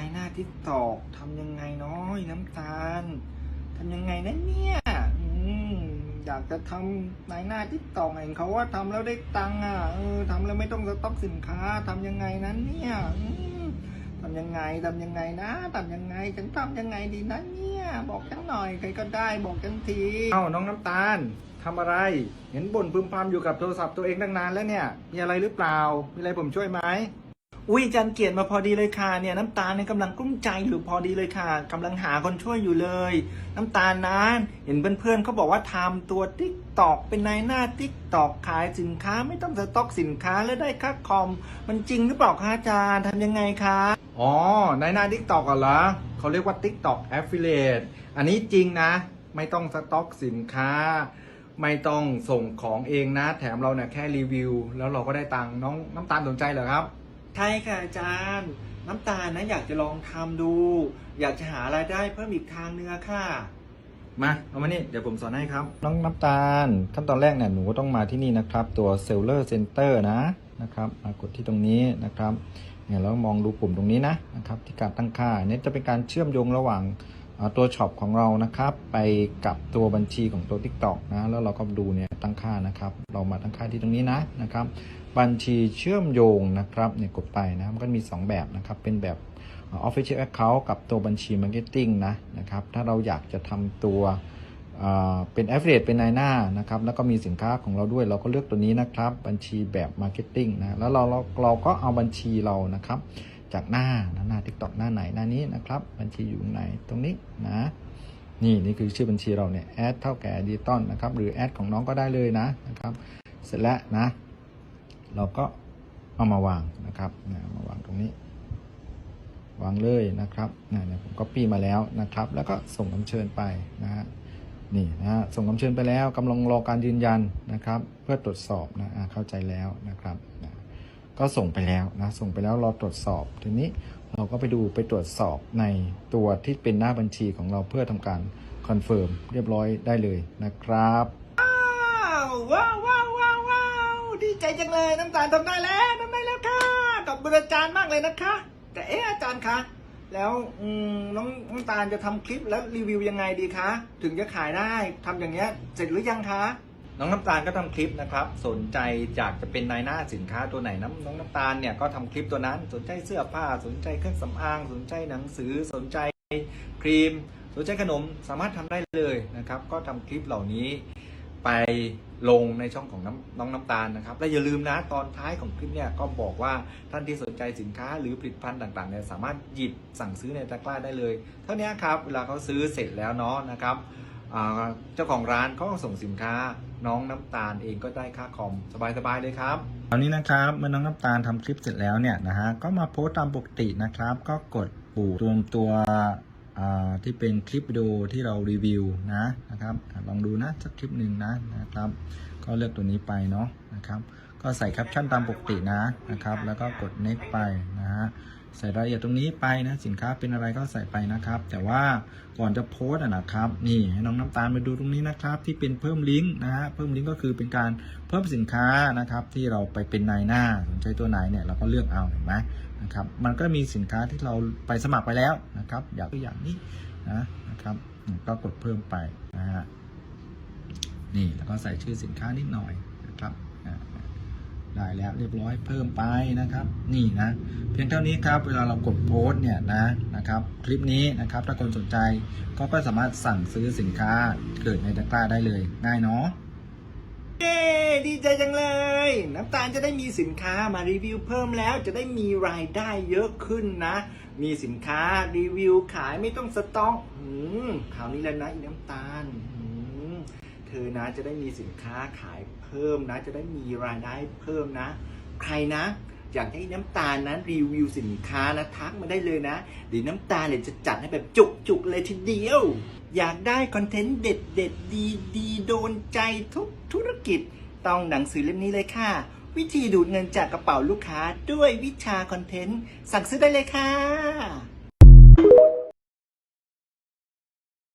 ายหน้าทิกตอกทำยังไงน้อยน้ำตาลทำยังไงนะเนี่ยอยากจะทำนายหน้าทิกตอกเห็นเขาว่าทำแล้วได้ตังค์อะเออทำแล้วไม่ต้องสต็อกสินค้าทำยังไงนั้นเนี่ยทำยังไงทำยังไงนะทำยังไงฉันทำยังไงดีนะเนี่ยบอกฉันหน่อยใครก็ได้บอกฉันทีเอ้าน้องน้ำตาลทำอะไร เห็นบ่นพึมพำอยู่กับโทรศัพท์ตัวเองตั้งนานแล้วเนี่ย มีอะไรหรือเปล่า มีอะไรผมช่วยไหม อุ้ยจันเกียรติมาพอดีเลยค่ะเนี่ยน้ำตาลเนี่ยกำลังกลุ้มใจอยู่พอดีเลยค่ะกำลังหาคนช่วยอยู่เลย น้ำตาลนะเห็นเพื่อนๆเขาบอกว่าทำตัวติ๊กตอกเป็นนายหน้าติ๊กตอกขายสินค้าไม่ต้องสต็อกสินค้าแล้วได้ค่าคอม มันจริงหรือเปล่าคะอาจารย์ทำยังไงคะอ๋อนายหน้าติ๊กตอกเหรอเขาเรียกว่าติ๊กตอกแอฟฟิเลตอันนี้จริงนะ ไม่ต้องสต็อกสินค้าไม่ต้องส่งของเองนะ แถมเราเนี่ยแค่รีวิว แล้วเราก็ได้ตังค์น้องน้ำตาลสนใจเหรอครับ ใช่ค่ะอาจารย์ น้ำตาลนะอยากจะลองทำดู อยากจะหารายได้เพิ่มอีกทางเนื้อะค่ะ มาเอามานี่เดี๋ยวผมสอนให้ครับ น้องน้ำตาล ขั้นตอนแรกเนี่ยหนูก็ต้องมาที่นี่นะครับ ตัว Seller Center นะนะครับมากดที่ตรงนี้นะครับเนี่ยแล้วมองดูปุ่มตรงนี้นะนะครับที่การตั้งค่าอันนี้จะเป็นการเชื่อมโยงระหว่างอ่า ตัวช็อปของเรานะครับ ไปกับตัวบัญชีของตัว TikTok นะ แล้วเราก็ดูเนี่ยตั้งค่านะครับ เรามาตั้งค่าที่ตรงนี้นะนะครับ บัญชีเชื่อมโยงนะครับเนี่ยกดไปนะมันก็มี 2 แบบนะครับ เป็นแบบ Official Account กับตัวบัญชี Marketing นะนะครับ ถ้าเราอยากจะทำตัวเอ่อเป็น Affiliate เป็นนายหน้านะครับ แล้วก็มีสินค้าของเราด้วย เราก็เลือกตัวนี้นะครับ บัญชีแบบ Marketing นะ แล้วเราเราเราก็เอาบัญชีเรานะครับ จากหน้านะหน้า TikTok หน้าไหนหน้านี้นะครับ บัญชีอยู่ไหนตรงนี้นะนี่นี่คือชื่อบัญชีเราเนี่ยแอดเท่าแก่ดิจิตอลนะครับ หรือแอดของน้องก็ได้เลยนะนะครับ เสร็จแล้วนะ เราก็เอามาวางนะครับนะมาวางตรงนี้ วางเลยนะครับนะเนี่ยผมก็ปี้มาแล้วนะครับ แล้วก็ส่งคำเชิญไปนะฮะนี่นะส่งคำเชิญไปแล้วกำลังรอการยืนยันนะครับ เพื่อตรวจสอบนะเข้าใจแล้วนะครับ ก็ส่งไปแล้วนะส่งไปแล้วรอตรวจสอบ ทีนี้เราก็ไปดูไปตรวจสอบในตัวที่เป็นหน้าบัญชีของเราเพื่อทำการคอนเฟิร์มเรียบร้อยได้เลยนะครับว้าวว้าวว้าวว้าวดีใจจังเลยน้ำตาลทำได้แล้วทำได้แล้วค่ะขอบคุณอาจารย์มากเลยนะคะ แต่เอ๊ะอาจารย์คะแล้วน้องน้ำตาลจะทำคลิปแล้วรีวิวยังไงดีคะ ถึงจะขายได้ทำอย่างเงี้ยเสร็จหรือยังคะ น้องน้ำตาลก็ทำคลิปนะครับ สนใจอยากจะเป็นนายหน้าสินค้าตัวไหนน้ำน้องน้ำตาลเนี่ยก็ทำคลิปตัวนั้น สนใจเสื้อผ้า สนใจเครื่องสำอาง สนใจหนังสือ สนใจครีม สนใจขนม สามารถทำได้เลยนะครับ ก็ทำคลิปเหล่านี้ไปลงในช่องของน้ำน้องน้ำตาลนะครับ และอย่าลืมนะตอนท้ายของคลิปเนี่ยก็บอกว่าท่านที่สนใจสินค้าหรือผลิตภัณฑ์ต่างๆเนี่ยสามารถหยิบสั่งซื้อในตะกร้าได้เลย เท่านี้ครับเวลาเขาซื้อเสร็จแล้วเนาะนะครับเจ้าของร้านเขาก็ส่งสินค้า น้องน้ำตาลเองก็ได้ค่าคอมสบายๆเลยครับตอนนี้นะครับเมื่อน้องน้ำตาลทำคลิปเสร็จแล้วเนี่ยนะฮะก็มาโพสต์ตามปกตินะครับ ก็กดปุ่มรวมตัวที่เป็นคลิปวิดีโอที่เรารีวิวนะนะครับลองดูนะสักคลิปหนึ่งนะนะครับ ก็เลือกตัวนี้ไปเนาะนะครับ ก็ใส่แคปชั่นตามปกตินะนะครับ แล้วก็กด next ไปน ฮะใส่รายละเอียดตรงนี้ไปนะสินค้าเป็นอะไรก็ใส่ไปนะครับ แต่ว่าก่อนจะโพสต์อะนะครับนี่ให้น้องน้ำตาลมาดูตรงนี้นะครับ ที่เป็นเพิ่มลิงก์นะฮะเพิ่มลิงก์ก็คือเป็นการเพิ่มสินค้านะครับ ที่เราไปเป็นนายหน้าสนใจตัวไหนเนี่ยเราก็เลือกเอาเห็นไหมนะครับมันก็มีสินค้าที่เราไปสมัครไปแล้วนะครับอย่างตัวอย่างนี้นะนะครับก็กดเพิ่มไปนะฮะนี่แล้วก็ใส่ชื่อสินค้านิดหน่อยนะครับ ได้แล้วเรียบร้อยเพิ่มไปนะครับ นี่นะ เพียงเท่านี้ครับเวลาเรากดโพสเนี่ยนะนะครับคลิปนี้นะครับถ้าคนสนใจก็ก็สามารถสั่งซื้อสินค้าเกิดในตะกร้าได้เลยง่ายเนาะเย้ดีใจจังเลย น้ำตาลจะได้มีสินค้ามารีวิวเพิ่มแล้วจะได้มีรายได้เยอะขึ้นนะ มีสินค้ารีวิวขายไม่ต้องสต็อกอืมคราวนี้แล้วนะน้ำตาล เธอนะจะได้มีสินค้าขายเพิ่มนะ จะได้มีรายได้เพิ่มนะ ใครนะอยากให้น้ำตาลนะรีวิวสินค้านะทักมาได้เลยนะเดี๋ยวน้ำตาลเนี่ยจะจัดให้แบบจุกๆเลยทีเดียว อยากได้คอนเทนต์เด็ดเด็ดดีดีโดนใจทุกธุรกิจ ต้องหนังสือเล่มนี้เลยค่ะ วิธีดูดเงินจากกระเป๋าลูกค้าด้วยวิชาคอนเทนต์ สั่งซื้อได้เลยค่ะ